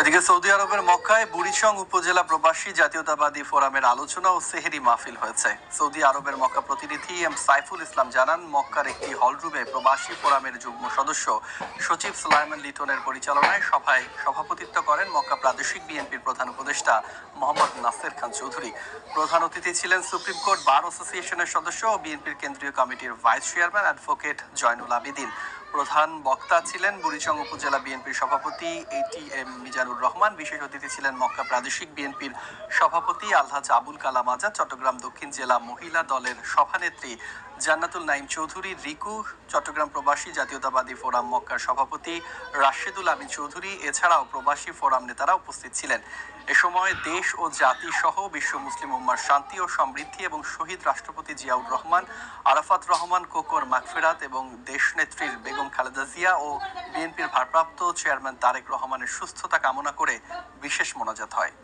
এদিকে সৌদি আরবের মক্কায় বুড়িচং উপজেলা প্রবাসী জাতীয়তাবাদী ফোরামের আলোচনা ও সেহেরি মাহফিল হয়েছে। সৌদি আরবের মক্কা প্রতিনিধি এম সাইফুল ইসলাম জানান, মক্কার একটি হলরুমে প্রবাসী ফোরামের যুগ্ম সদস্য সচিব সুলাইমান লিটনের পরিচালনায় সভায় সভাপতিত্ব করেন মক্কা প্রাদেশিক বিএনপির প্রধান উপদেষ্টা মোহাম্মদ নাসের খান চৌধুরী। প্রধান অতিথি ছিলেন সুপ্রিম কোর্ট বার অ্যাসোসিয়েশনের সদস্য ও বিএনপির কেন্দ্রীয় কমিটির vice chairman advocate Zainul Abedin. প্রধান বক্তা ছিলেন বুড়িচং উপজেলা বিএনপির সভাপতি এটি এম মিজানুর রহমান, বিশেষ অতিথি ছিলেন মক্কা প্রাদেশিক বিএনপির সভাপতি আলহাজ আবুল কালাম আজাদ, চট্টগ্রাম দক্ষিণ জেলা মহিলা দলের সভানেত্রী জান্নাতুল নাইম চৌধুরী, রিকু, চট্টগ্রাম প্রবাসী, জাতীয়তাবাদী ফোরাম মক্কার সভাপতি রাশেদুল আমিন চৌধুরী, এছাড়াও প্রবাসী ফোরাম নেতারা উপস্থিত ছিলেন। এ সময় দেশ ও জাতি সহ বিশ্ব মুসলিম উম্মার শান্তি ও সমৃদ্ধি এবং শহীদ রাষ্ট্রপতি জিয়াউর রহমান, আরাফাত রহমান, কোকর মাগফিরাত এবং দেশনেত্রীর বেগম খালেদা জিয়া ও বিএনপির ভারপ্রাপ্ত চেয়ারম্যান তারেক রহমানের সুস্থতা কামনা করে বিশেষ মোনাজাত হয়।